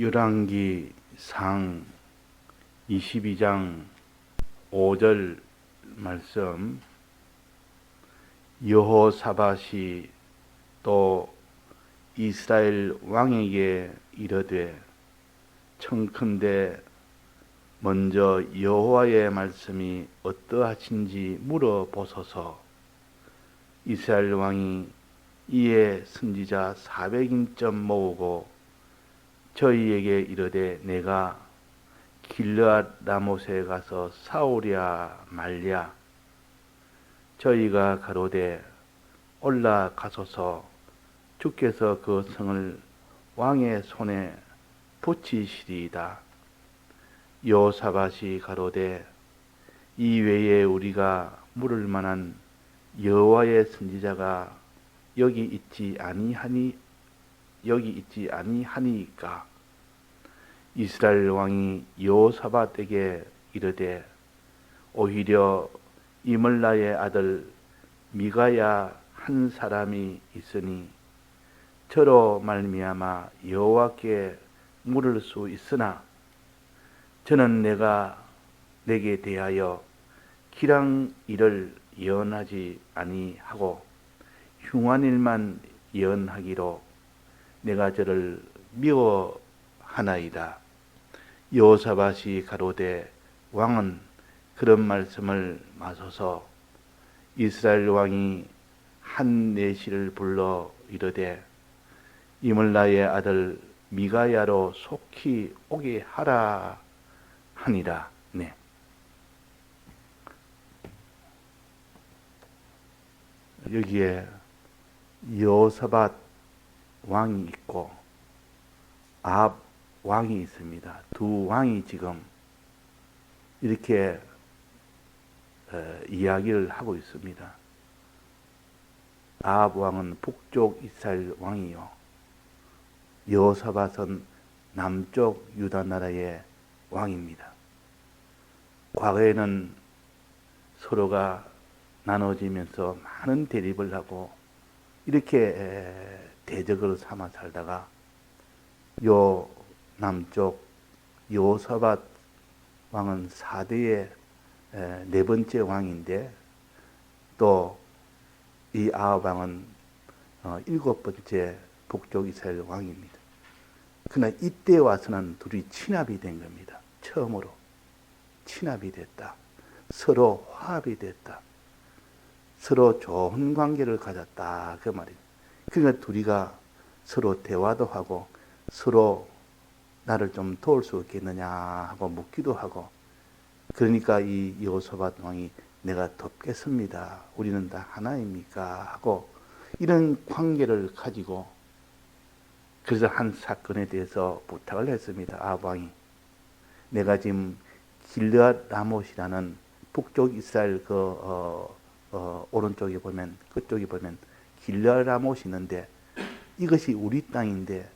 열왕기 상 22장 5절 말씀. 여호사밧이 또 이스라엘 왕에게 이르되 청컨대 먼저 여호와의 말씀이 어떠하신지 물어보소서. 이스라엘 왕이 이에 선지자 400인점 모으고 저희에게 이르되 내가 길르앗 라못에 가서 싸우랴 말랴. 저희가 가로되 올라가소서. 주께서 그 성을 왕의 손에 붙이시리이다. 요사밭이 가로되 이 외에 우리가 물을 만한 여호와의 선지자가 여기 있지 아니하니 여기 있지 아니하니까. 이스라엘 왕이 여호사밧에게 이르되 오히려 이물라의 아들 미가야 한 사람이 있으니 저로 말미암아 여호와께 물을 수 있으나 저는 내가 내게 대하여 기랑 일을 예언하지 아니하고 흉한 일만 예언하기로 내가 저를 미워하나이다. 여호사밧이 가로되 왕은 그런 말씀을 마소서 이스라엘 왕이 한 내시를 불러 이르되 이물라의 아들 미가야로 속히 오게 하라 하니라. 네. 여기에 여호사밧 왕이 있고 아합 왕이 있습니다. 두 왕이 지금 이렇게 어, 이야기를 하고 있습니다. 아합 왕은 북쪽 이스라엘 왕이요. 여호사밧은 남쪽 유다 나라의 왕입니다. 과거에는 서로가 나눠지면서 많은 대립을 하고 이렇게 대적을 삼아 살다가 요 남쪽 요사밧 왕은 4대의 네 번째 왕인데 또 이 아합 왕은 어, 일곱 번째 북쪽 이스라엘 왕입니다. 그러나 이때 와서는 둘이 친합이 된 겁니다. 처음으로 친합이 됐다. 서로 화합이 됐다. 서로 좋은 관계를 가졌다. 그 말이에요. 그러니까 둘이가 서로 대화도 하고 서로 나를 좀 도울 수 있겠느냐 하고 묻기도 하고 그러니까 이 여호사밧 왕이 내가 돕겠습니다. 우리는 다 하나입니까? 하고 이런 관계를 가지고 그래서 한 사건에 대해서 부탁을 했습니다. 아합 왕이 내가 지금 길르앗 라못이라는 북쪽 이스라엘 그 어, 어, 오른쪽에 보면 그쪽에 보면 라못이 있는데 이것이 우리 땅인데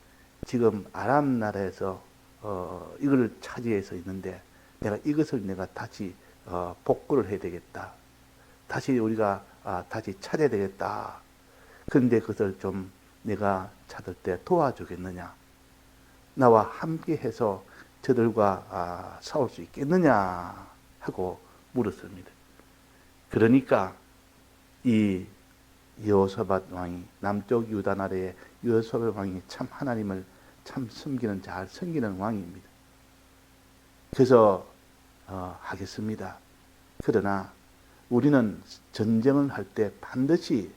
지금 아람 나라에서 어, 이걸 차지해서 있는데 내가 이것을 내가 다시 어, 복구를 해야 되겠다. 다시 우리가 아, 다시 찾아야 되겠다. 그런데 그것을 좀 내가 찾을 때 도와주겠느냐? 나와 함께 해서 저들과 아, 싸울 수 있겠느냐? 하고 물었습니다. 그러니까 이 여호사밧 왕이 남쪽 유다 나라의 여호사밧 왕이 참 하나님을 참 섬기는 잘 섬기는 왕입니다. 그래서 어, 하겠습니다. 그러나 우리는 전쟁을 할 때 반드시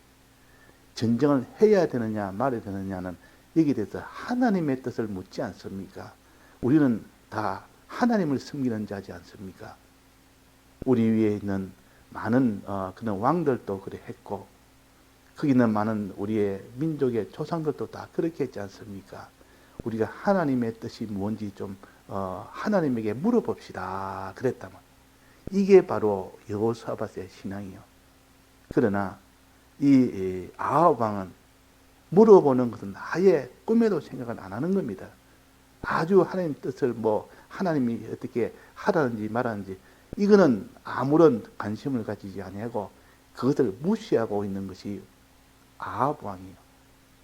전쟁을 해야 되느냐 말아야 되느냐는 여기에 대해서 하나님의 뜻을 묻지 않습니까? 우리는 다 하나님을 섬기는 자지 않습니까? 우리 위에 있는 많은 어, 그런 왕들도 그래 했고 거기 있는 많은 우리의 민족의 조상들도 다 그렇게 했지 않습니까? 우리가 하나님의 뜻이 뭔지 좀 어, 하나님에게 물어봅시다. 그랬다면 이게 바로 여호사밧의 신앙이요. 그러나 이 아합 왕은 물어보는 것은 아예 꿈에도 생각을 안 하는 겁니다. 아주 하나님 뜻을 뭐 하나님이 어떻게 하라는지 말하는지 이거는 아무런 관심을 가지지 아니하고 그것을 무시하고 있는 것이 아합 왕이요.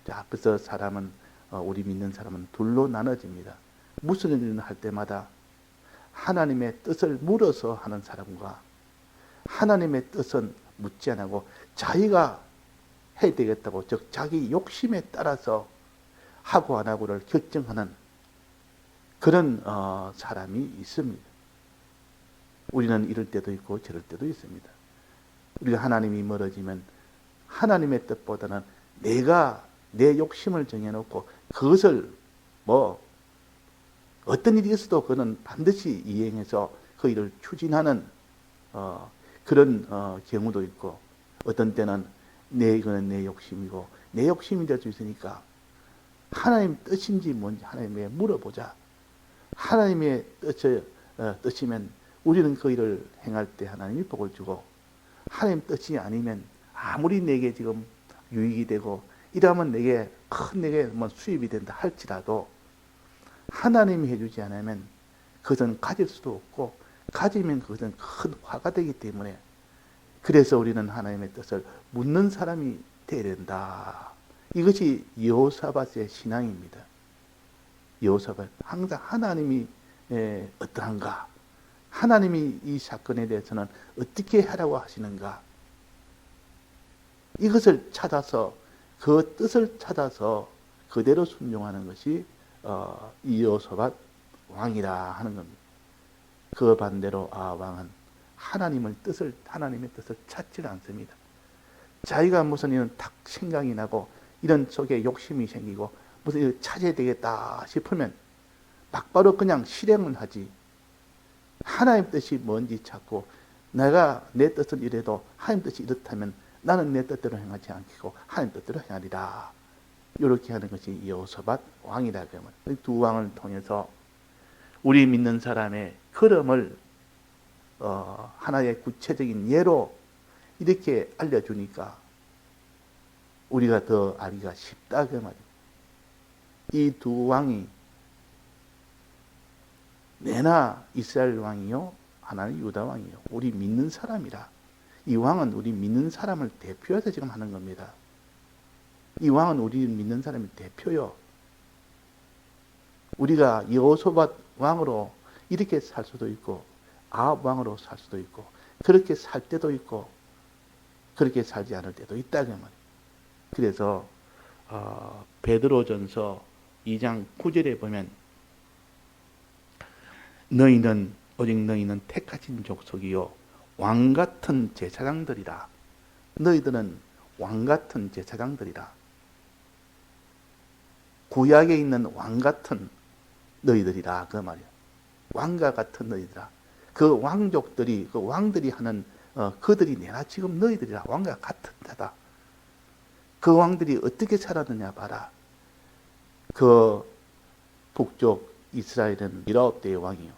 자, 앞서 사람은 어, 우리 믿는 사람은 둘로 나눠집니다. 무슨 일을 할 때마다 하나님의 뜻을 물어서 하는 사람과 하나님의 뜻은 묻지 않고 자기가 해야 되겠다고 즉 자기 욕심에 따라서 하고 안 하고를 결정하는 그런 어, 사람이 있습니다. 우리는 이럴 때도 있고 저럴 때도 있습니다. 우리가 하나님이 멀어지면 하나님의 뜻보다는 내가 내 욕심을 정해놓고 그것을 뭐 어떤 일이 있어도 그는 반드시 이행해서 그 일을 추진하는 어, 그런 어, 경우도 있고 어떤 때는 내 이거는 내 욕심이고 내 욕심이 될 수 있으니까 하나님 뜻인지 뭔지 하나님에 물어보자. 하나님의 뜻, 어, 뜻이면 우리는 그 일을 행할 때 하나님이 복을 주고 하나님 뜻이 아니면 아무리 내게 지금 유익이 되고 이러면 내게 큰 내게 뭐 수입이 된다 할지라도 하나님이 해주지 않으면 그것은 가질 수도 없고 가지면 그것은 큰 화가 되기 때문에 그래서 우리는 하나님의 뜻을 묻는 사람이 되야 된다. 이것이 여호사밧의 신앙입니다. 여호사밧 항상 하나님이 에, 어떠한가? 하나님이 이 사건에 대해서는 어떻게 하라고 하시는가? 이것을 찾아서 그 뜻을 찾아서 그대로 순종하는 것이 어, 이 여호사밧 왕이라 하는 겁니다. 그 반대로 아 왕은 하나님을 뜻을 하나님의 뜻을 찾지 않습니다. 자기가 무슨 이런 탁 생각이 나고 이런 속에 욕심이 생기고 무슨 일 찾아야 되겠다 싶으면 막바로 그냥 실행을 하지. 하나님 뜻이 뭔지 찾고 내가 내 뜻을 이래도 하나님 뜻이 이렇다면 나는 내 뜻대로 행하지 않고 하나님 뜻대로 행하리라. 이렇게 하는 것이 여호사밧 왕이라 그러면 두 왕을 통해서 우리 믿는 사람의 걸음을 어, 하나의 구체적인 예로 이렇게 알려주니까 우리가 더 알기가 쉽다 그 말이에요. 이 두 왕이 내나 이스라엘 왕이요 하나는 유다 왕이요 우리 믿는 사람이라 이 왕은 우리 믿는 사람을 대표해서 지금 하는 겁니다. 이 왕은 우리 믿는 사람의 대표요. 우리가 여호소밧 왕으로 이렇게 살 수도 있고 아합 왕으로 살 수도 있고 그렇게 살 때도 있고 그렇게 살지 않을 때도 있다 그 말이에요. 그래서 어, 베드로전서 2장 9절에 보면 너희는 오직 너희는 택하신 족속이요 왕 같은 제사장들이라. 너희들은 왕 같은 제사장들이라. 구약에 있는 왕 같은 너희들이라. 그 말이야. 왕과 같은 너희들아. 그 왕족들이 그 왕들이 하는 어, 그들이 내가 지금 너희들이라. 왕과 같은 자다. 그 왕들이 어떻게 살았느냐 봐라. 그 북쪽 이스라엘은 19대의 왕이요.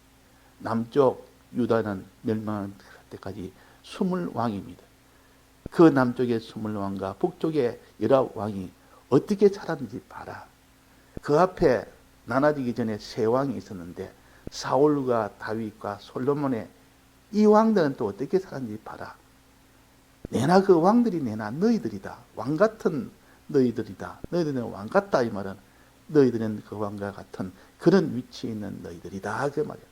남쪽 유다는 멸망할 때까지 스물 왕입니다. 그 남쪽의 스물 왕과 북쪽의 열아홉 왕이 어떻게 살았는지 봐라. 그 앞에 나눠지기 전에 세 왕이 있었는데 사울과 다윗과 솔로몬의 이 왕들은 또 어떻게 살았는지 봐라. 내나 그 왕들이 내나 너희들이다. 왕 같은 너희들이다. 너희들은 왕 같다 이 말은 너희들은 그 왕과 같은 그런 위치에 있는 너희들이다 그 말이야.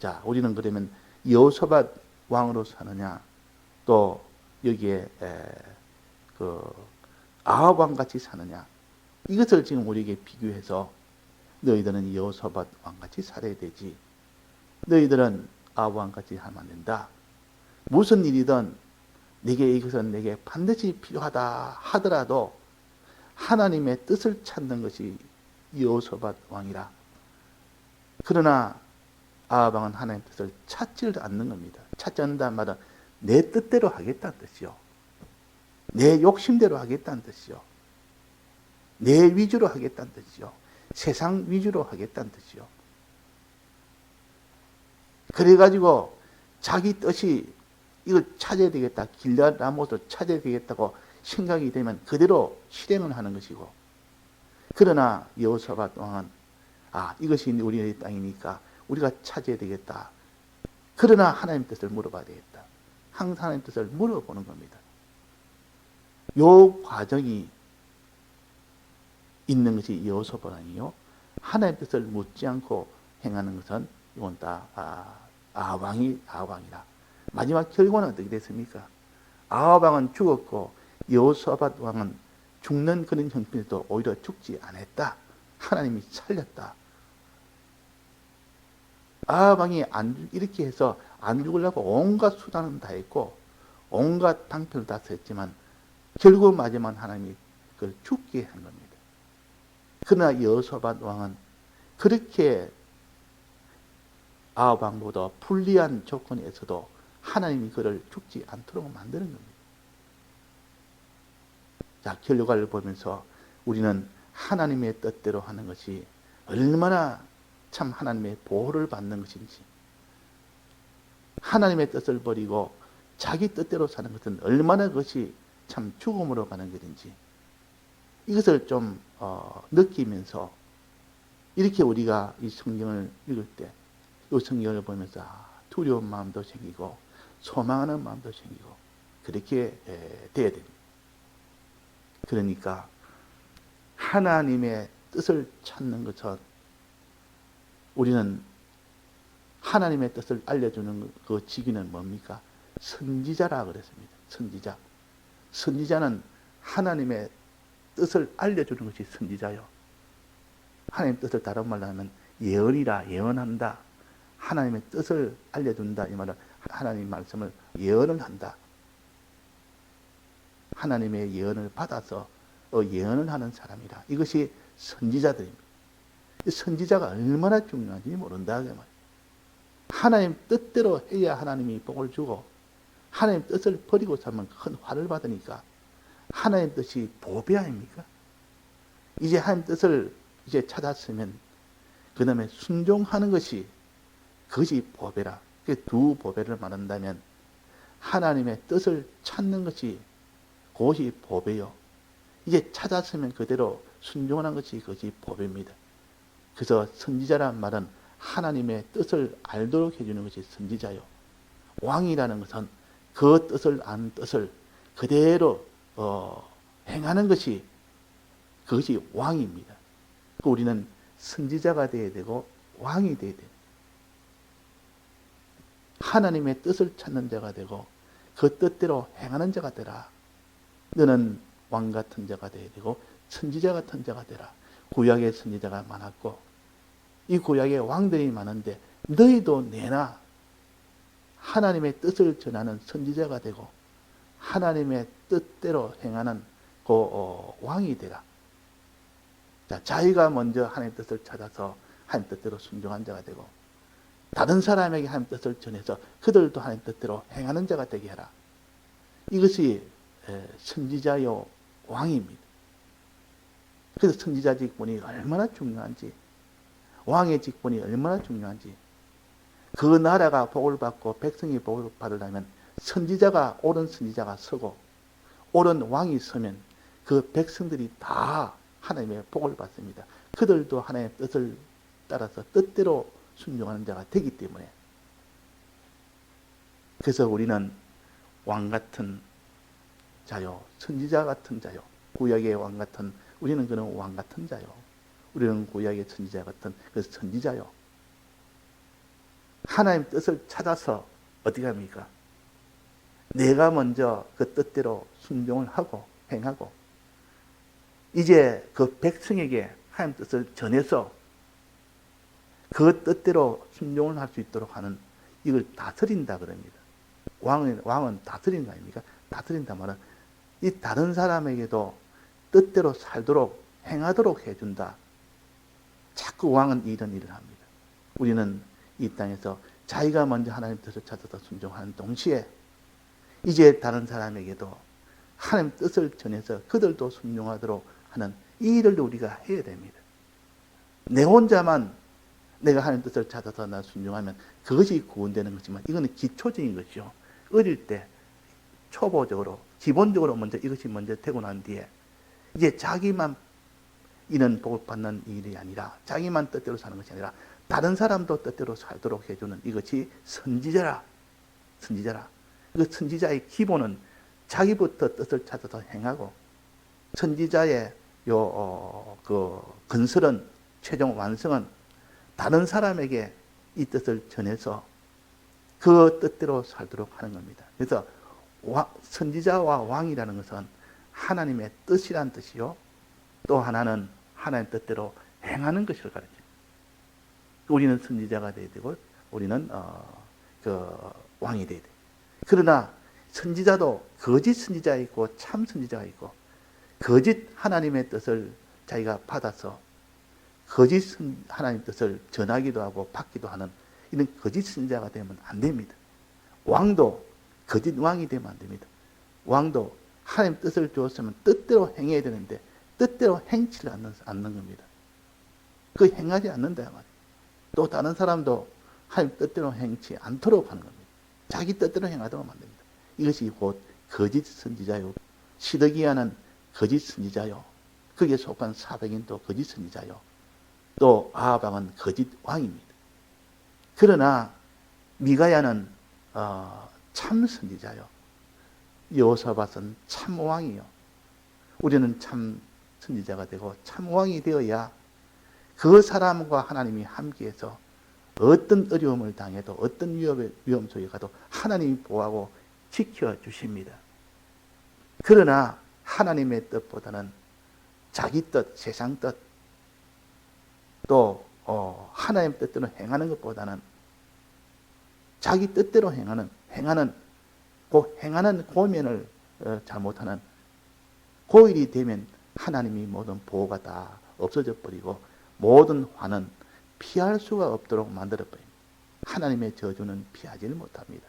자, 우리는 그러면 여호사밧 왕으로 사느냐, 또 여기에 에, 그 아합 왕 같이 사느냐, 이것을 지금 우리에게 비교해서 너희들은 여호사밧 왕 같이 살아야 되지. 너희들은 아합 왕 같이 하면 안 된다. 무슨 일이든 내게 이것은 내게 반드시 필요하다 하더라도 하나님의 뜻을 찾는 것이 여호사밧 왕이라. 그러나 아합왕은 하나님 뜻을 찾지를 않는 겁니다. 찾지 않는다는 말은 내 뜻대로 하겠다는 뜻이요. 내 욕심대로 하겠다는 뜻이요. 내 위주로 하겠다는 뜻이요. 세상 위주로 하겠다는 뜻이요. 그래가지고 자기 뜻이 이걸 찾아야 되겠다. 길라라못을 찾아야 되겠다고 생각이 되면 그대로 실행을 하는 것이고 그러나 여호사밧 왕은 아 이것이 우리의 땅이니까 우리가 찾아야 되겠다. 그러나 하나님 뜻을 물어봐야 되겠다. 항상 하나님 뜻을 물어보는 겁니다. 요 과정이 있는 것이 여호사밧이요 하나님의 뜻을 묻지 않고 행하는 것은 이건 다 아, 아왕이 아왕이라. 마지막 결과는 어떻게 됐습니까? 아합왕은 죽었고 여호사밧 왕은 죽는 그런 형편에도 오히려 죽지 않았다. 하나님이 살렸다. 아합왕이 안 죽- 이렇게 해서 안 죽으려고 온갖 수단은 다 했고 온갖 방편을 다 썼지만 결국 마지막 하나님이 그걸 죽게 한 겁니다. 그러나 여호사밧 왕은 그렇게 아합 왕보다 불리한 조건에서도 하나님이 그를 죽지 않도록 만드는 겁니다. 자, 결과를 보면서 우리는 하나님의 뜻대로 하는 것이 얼마나 참 하나님의 보호를 받는 것인지, 하나님의 뜻을 버리고 자기 뜻대로 사는 것은 얼마나 그것이 참 죽음으로 가는 것인지, 이것을 좀 어, 느끼면서 이렇게 우리가 이 성경을 읽을 때, 이 성경을 보면서 아, 두려운 마음도 생기고 소망하는 마음도 생기고 그렇게 에, 돼야 됩니다. 그러니까 하나님의 뜻을 찾는 것은 우리는 하나님의 뜻을 알려주는 그 직위는 뭡니까? 선지자라 그랬습니다. 선지자. 선지자는 하나님의 뜻을 알려주는 것이 선지자요. 하나님 뜻을 다른 말로 하면 예언이라 예언한다. 하나님의 뜻을 알려준다. 이 말은 하나님 말씀을 예언을 한다. 하나님의 예언을 받아서 어, 예언을 하는 사람이라. 이것이 선지자들입니다. 이 선지자가 얼마나 중요한지 모른다. 하나님 뜻대로 해야 하나님이 복을 주고 하나님 뜻을 버리고 살면 큰 화를 받으니까 하나님 뜻이 보배 아닙니까? 이제 하나님 뜻을 이제 찾았으면 그 다음에 순종하는 것이 그것이 보배라. 그두 보배를 말한다면 하나님의 뜻을 찾는 것이 그것이 보배요. 이제 찾았으면 그대로 순종하는 것이 그것이 보배입니다. 그래서 선지자란 말은 하나님의 뜻을 알도록 해주는 것이 선지자요. 왕이라는 것은 그 뜻을 아는 뜻을 그대로 어, 행하는 것이 그것이 왕입니다. 그 우리는 선지자가 되어야 되고 왕이 되어야 돼요. 하나님의 뜻을 찾는 자가 되고 그 뜻대로 행하는 자가 되라. 너는 왕 같은 자가 되어야 되고 선지자 같은 자가 되라. 구약의 선지자가 많았고 이 구약의 왕들이 많은데 너희도 내나 하나님의 뜻을 전하는 선지자가 되고 하나님의 뜻대로 행하는 그 어, 왕이 되라. 자, 자기가 먼저 하나님의 뜻을 찾아서 하나님 뜻대로 순종한 자가 되고 다른 사람에게 하나님 뜻을 전해서 그들도 하나님 뜻대로 행하는 자가 되게 하라. 이것이 에, 선지자요 왕입니다. 그래서 선지자 직분이 얼마나 중요한지 왕의 직분이 얼마나 중요한지. 그 나라가 복을 받고 백성이 복을 받으려면 선지자가 옳은 선지자가 서고 옳은 왕이 서면 그 백성들이 다 하나님의 복을 받습니다. 그들도 하나님의 뜻을 따라서 뜻대로 순종하는 자가 되기 때문에. 그래서 우리는 왕 같은 자요, 선지자 같은 자요, 구약의 왕 같은 우리는 그런 왕 같은 자요, 우리는 구약의 선지자 같은 그 선지자요. 하나님 뜻을 찾아서 어떻게 합니까? 내가 먼저 그 뜻대로 순종을 하고 행하고 이제 그 백성에게 하나님 뜻을 전해서 그 뜻대로 순종을 할 수 있도록 하는 이걸 다스린다 그럽니다. 왕은 왕은 다스리는 거 아닙니까? 다스린다 말은 이 다른 사람에게도 뜻대로 살도록 행하도록 해준다. 자꾸 왕은 이런 일을 합니다. 우리는 이 땅에서 자기가 먼저 하나님 뜻을 찾아서 순종하는 동시에 이제 다른 사람에게도 하나님 뜻을 전해서 그들도 순종하도록 하는 이 일을 우리가 해야 됩니다. 내 혼자만 내가 하나님 뜻을 찾아서 나 순종하면 그것이 구원되는 거지만 이거는 기초적인 것이죠. 어릴 때 초보적으로 기본적으로 먼저 이것이 먼저 되고 난 뒤에 이제 자기만 이는 복을 받는 일이 아니라 자기만 뜻대로 사는 것이 아니라 다른 사람도 뜻대로 살도록 해주는 이것이 선지자라 선지자라 그 선지자의 기본은 자기부터 뜻을 찾아서 행하고 선지자의 요그 어, 근설은 최종 완성은 다른 사람에게 이 뜻을 전해서 그 뜻대로 살도록 하는 겁니다. 그래서 와- 선지자와 왕이라는 것은 하나님의 뜻이란 뜻이요. 또 하나는 하나님 뜻대로 행하는 것을 가르칩니다. 우리는 선지자가 되어야 되고 우리는 어, 그 왕이 되어야 돼. 그러나 선지자도 거짓 선지자가 있고 참 선지자가 있고 거짓 하나님의 뜻을 자기가 받아서 거짓 선- 하나님 뜻을 전하기도 하고 받기도 하는 이런 거짓 선지자가 되면 안 됩니다. 왕도 거짓 왕이 되면 안 됩니다. 왕도 하나님 뜻을 주었으면 뜻대로 행해야 되는데 뜻대로 행치를 않는, 않는 겁니다. 그 행하지 않는다. 또 다른 사람도 하나님 뜻대로 행치 않도록 하는 겁니다. 자기 뜻대로 행하도록 만듭니다. 이것이 곧 거짓 선지자요. 시드기야는 거짓 선지자요. 거기에 속한 사백인도 거짓 선지자요. 또 아하방은 거짓 왕입니다. 그러나 미가야는 어, 참 선지자요. 여호사밧은 참 왕이요. 우리는 참 선지자가 되고 참 왕이 되어야 그 사람과 하나님이 함께해서 어떤 어려움을 당해도 어떤 위협에, 위험 속에 가도 하나님이 보호하고 지켜주십니다. 그러나 하나님의 뜻보다는 자기 뜻, 세상 뜻, 또 어, 하나님 뜻대로 행하는 것보다는 자기 뜻대로 행하는 행하는 그 행하는 고면을 어, 잘못하는 그 일이 되면 하나님이 모든 보호가 다 없어져 버리고 모든 화는 피할 수가 없도록 만들어 버립니다. 하나님의 저주는 피하지를 못합니다.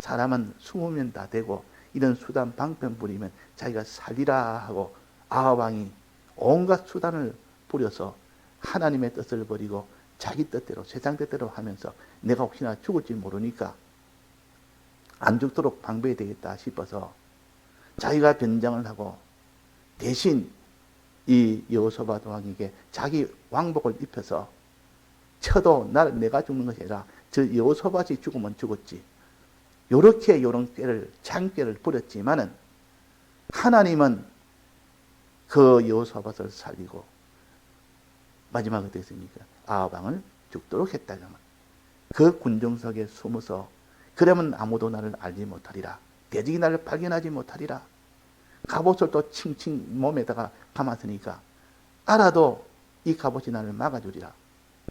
사람은 숨으면 다 되고 이런 수단 방편 부리면 자기가 살리라 하고 아합왕이 온갖 수단을 부려서 하나님의 뜻을 버리고 자기 뜻대로 세상 뜻대로 하면서 내가 혹시나 죽을지 모르니까 안 죽도록 방배해야 되겠다 싶어서 자기가 변장을 하고 대신 이 여호사밧 왕에게 자기 왕복을 입혀서 쳐도 나를 내가 죽는 것이 아니라 저 여호사밧이 죽으면 죽었지. 요렇게 요런 꾀를 장꾀를 부렸지만은 하나님은 그 여호사밧을 살리고 마지막에 어떻게 했습니까? 아합왕을 죽도록 했다는 말. 그 군정석에 숨어서 그러면 아무도 나를 알지 못하리라. 대적이 나를 발견하지 못하리라. 갑옷을 또 칭칭 몸에다가 감았으니까 알아도 이 갑옷이 나를 막아주리라.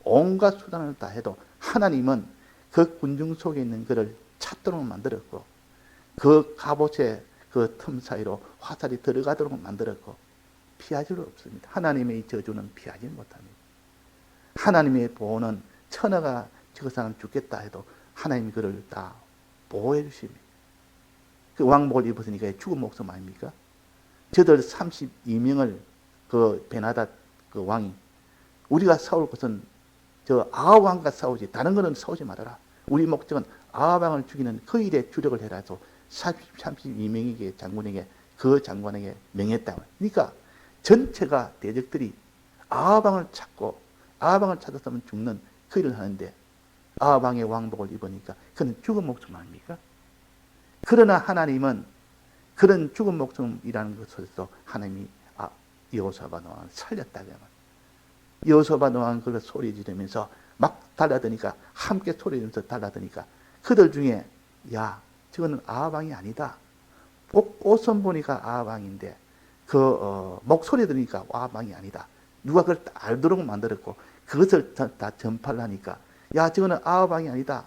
온갖 수단을 다 해도 하나님은 그 군중 속에 있는 그를 찾도록 만들었고 그 갑옷의 그 틈 사이로 화살이 들어가도록 만들었고 피하지 없습니다. 하나님의 이 저주는 피하지 못합니다. 하나님의 보호는 천하가 저 사람 죽겠다 해도 하나님이 그를 다 보호해 주십니다. 그 왕복을 입었으니까 죽은 목숨 아닙니까? 저들 32명을 그 베나닷 그 왕이 우리가 싸울 것은 저 아합 왕과 싸우지 다른 거는 싸우지 말아라. 우리 목적은 아합 왕을 죽이는 그 일에 주력을 해라서 32명에게 장군에게 그 장관에게 명했다. 그러니까 전체가 대적들이 아합 왕을 찾고 아합 왕을 찾았으면 죽는 그 일을 하는데 아합 왕의 왕복을 입으니까 그는 죽은 목숨 아닙니까? 그러나 하나님은 그런 죽은 목숨이라는 것에서 하나님이 아, 여호사밧 왕을 살렸다 그러면 여호사밧 왕은 그걸 소리 지르면서 막 달라드니까 함께 소리 지르면서 달라드니까 그들 중에 야 저거는 아합 왕이 아니다. 옷, 옷선 보니까 아합 왕인데 그 어, 목소리 들으니까 아합 왕이 아니다. 누가 그걸 다 알도록 만들었고 그것을 다, 다 전파를 하니까 야 저거는 아합 왕이 아니다.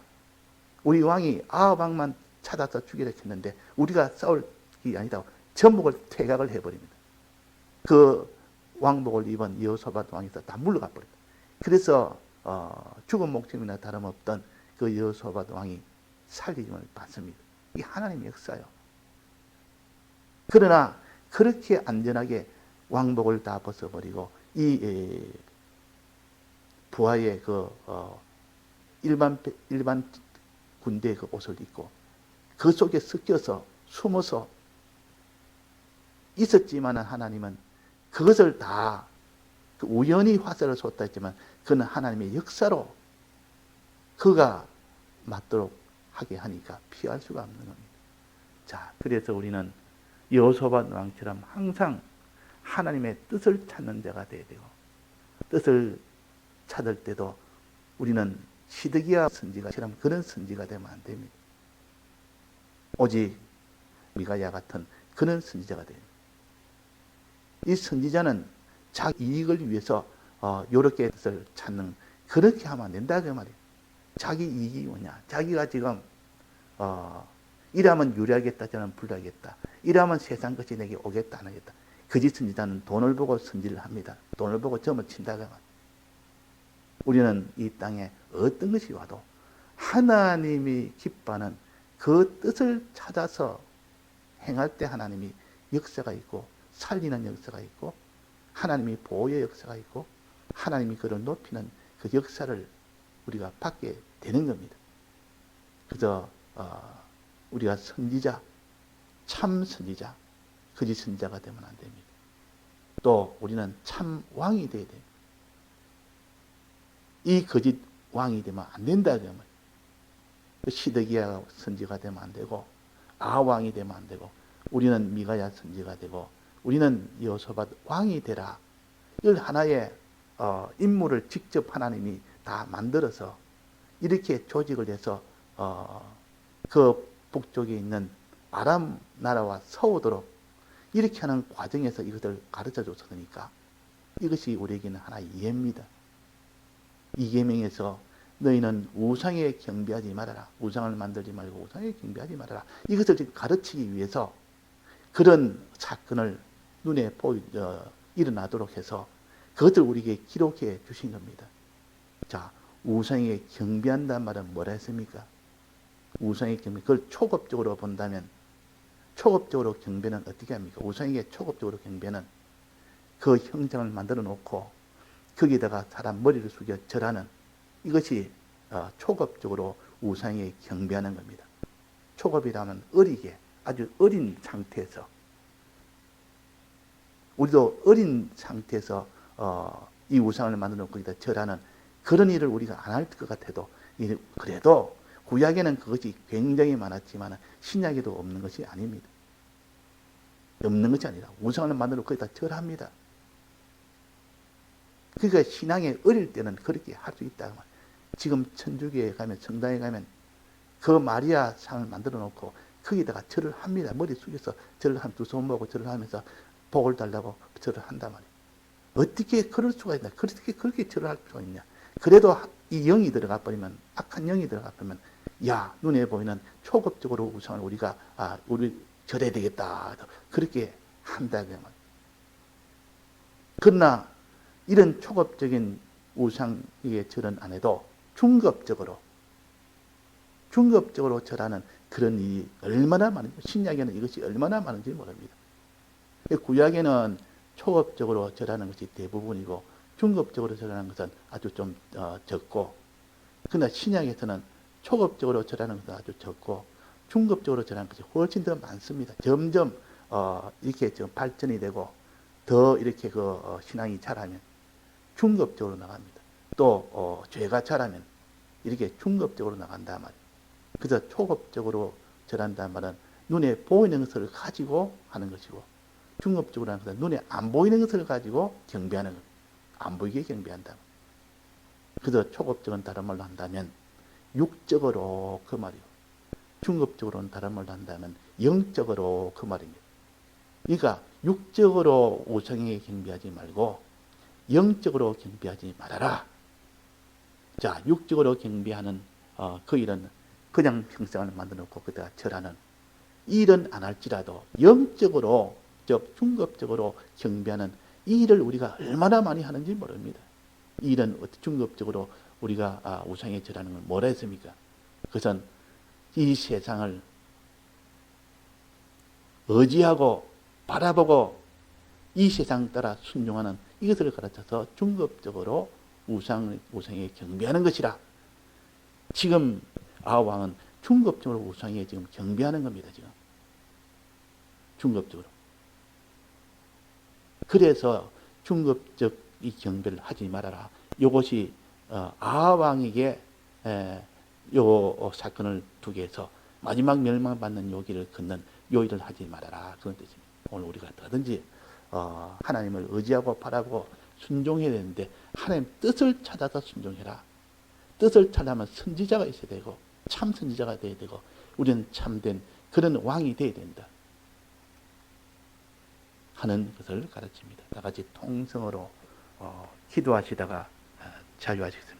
우리 왕이 아합 왕만 찾아서 죽이려 했는데 우리가 싸울 게 아니다. 전복을 퇴각을 해버립니다. 그 왕복을 입은 여호사밧 왕에서 다 물러가 버립니다. 그래서 어, 죽은 목숨이나 다름없던 그 여호사밧 왕이 살림을 받습니다. 이게 하나님의 역사요. 그러나 그렇게 안전하게 왕복을 다 벗어버리고 이 에, 부하의 그 어, 일반 일반 군대의 그 옷을 입고 그 속에 섞여서 숨어서 있었지만 하나님은 그것을 다그 우연히 화살을 쏟다 했지만 그는 하나님의 역사로 그가 맞도록 하게 하니까 피할 수가 없는 겁니다. 자, 그래서 우리는 여호사밧 왕처럼 항상 하나님의 뜻을 찾는 자가 되어야 되고 뜻을 찾을 때도 우리는 시드기야 선지가처럼 그런 선지가 되면 안 됩니다. 오직 미가야 같은 그런 선지자가 됩니다. 이 선지자는 자기 이익을 위해서 어, 요렇게 뜻을 찾는 그렇게 하면 안 된다 그 말이에요. 자기 이익이 뭐냐? 자기가 지금 어, 이러면 유리하겠다, 저는 불리하겠다. 이러면 세상 것이 내게 오겠다, 안 하겠다. 거짓 선지자는 돈을 보고 선지를 합니다. 돈을 보고 점을 친다 그 말. 우리는 이 땅에 어떤 것이 와도 하나님이 기뻐하는 그 뜻을 찾아서 행할 때 하나님이 역사가 있고 살리는 역사가 있고 하나님이 보호의 역사가 있고 하나님이 그를 높이는 그 역사를 우리가 받게 되는 겁니다. 그래서 어, 우리가 선지자, 참 선지자, 거짓 선지자가 되면 안 됩니다. 또 우리는 참 왕이 되어야 됩니다. 이 거짓 왕이 되면 안 된다 그러면 시드기야 선지가 되면 안 되고 아왕이 되면 안 되고 우리는 미가야 선지가 되고 우리는 여호사밧 왕이 되라. 이걸 하나의 어, 인물을 직접 하나님이 다 만들어서 이렇게 조직을 해서 어, 그 북쪽에 있는 아람 나라와 서오도록 이렇게 하는 과정에서 이것을 가르쳐 줬으니까 이것이 우리에게는 하나의 이해입니다. 이계명에서 너희는 우상에 경배하지 말아라. 우상을 만들지 말고 우상에 경배하지 말아라. 이것을 가르치기 위해서 그런 사건을 눈에 보이, 어, 일어나도록 해서 그것을 우리에게 기록해 주신 겁니다. 자, 우상에 경배한다는 말은 뭐라 했습니까? 우상에 경배, 그걸 초급적으로 본다면 초급적으로 경배는 어떻게 합니까? 우상에게 초급적으로 경배는 그 형상을 만들어 놓고 거기다가 사람 머리를 숙여 절하는 이것이 어, 초급적으로 우상에 경배하는 겁니다. 초급이라면 어리게 아주 어린 상태에서 우리도 어린 상태에서 어, 이 우상을 만들어 놓고 거기다 절하는 그런 일을 우리가 안 할 것 같아도 그래도 구약에는 그것이 굉장히 많았지만 신약에도 없는 것이 아닙니다. 없는 것이 아니라 우상을 만들어 거기다 절합니다. 그러니까 신앙에 어릴 때는 그렇게 할 수 있다. 지금 천주교에 가면 성당에 가면 그 마리아 상을 만들어 놓고 거기다가 절을 합니다. 머리 숙여서 절을 한 두 손 모고 절을 하면서 복을 달라고 절을 한단 말이에요. 어떻게 그럴 수가 있나? 그렇게 그렇게 절을 할 수가 있냐? 그래도 이 영이 들어가 버리면 악한 영이 들어가 버리면 야 눈에 보이는 초급적으로 우상을 우리가 아 우리 절해야 되겠다 그렇게 한다 그 말. 그러나 이런 초급적인 우상의 절은 안 해도 중급적으로 중급적으로 절하는 그런 일이 얼마나 많은지 신약에는 이것이 얼마나 많은지 모릅니다. 구약에는 초급적으로 절하는 것이 대부분이고 중급적으로 절하는 것은 아주 좀 어, 적고 그러나 신약에서는 초급적으로 절하는 것은 아주 적고 중급적으로 절하는 것이 훨씬 더 많습니다. 점점 어, 이렇게 좀 발전이 되고 더 이렇게 그 어, 신앙이 자라면 중급적으로 나갑니다. 또 어, 죄가 자라면 이렇게 중급적으로 나간다 말이에요. 그래서 초급적으로 절한다 말은 눈에 보이는 것을 가지고 하는 것이고 중급적으로 하는 것은 눈에 안 보이는 것을 가지고 경배하는 것. 안 보이게 경배한다. 그래서 초급적은 다른 말로 한다면 육적으로 그 말이요. 중급적으로는 다른 말로 한다면 영적으로 그 말입니다. 그러니까 육적으로 우상에게 경배하지 말고 영적으로 경배하지 말아라. 자, 육적으로 경배하는 어, 그 일은 그냥 형상을 만들어 놓고 그다가 절하는 일은 안 할지라도 영적으로 즉 중급적으로 경배하는 이 일을 우리가 얼마나 많이 하는지 모릅니다. 이 일은 중급적으로 우리가 아, 우상에 절하는 건 뭐라 했습니까? 그것은 이 세상을 의지하고 바라보고 이 세상 따라 순종하는 이것을 가르쳐서 중급적으로 우상, 우상에 경배하는 것이라. 지금 아왕은 중급적으로 우상에 지금 경배하는 겁니다, 지금. 중급적으로. 그래서 중급적 이 경배를 하지 말아라. 이것이 어, 아왕에게 요 사건을 두게 해서 마지막 멸망받는 요기를 걷는 요 일을 하지 말아라. 그런 뜻입니다. 오늘 우리가 더든지 어, 하나님을 의지하고 바라고 순종해야 되는데 하나님 뜻을 찾아서 순종해라. 뜻을 찾아면 선지자가 있어야 되고 참 선지자가 돼야 되고 우리는 참된 그런 왕이 돼야 된다. 하는 것을 가르칩니다. 다 같이 통성으로 어, 기도하시다가 어, 자유하시겠습니다.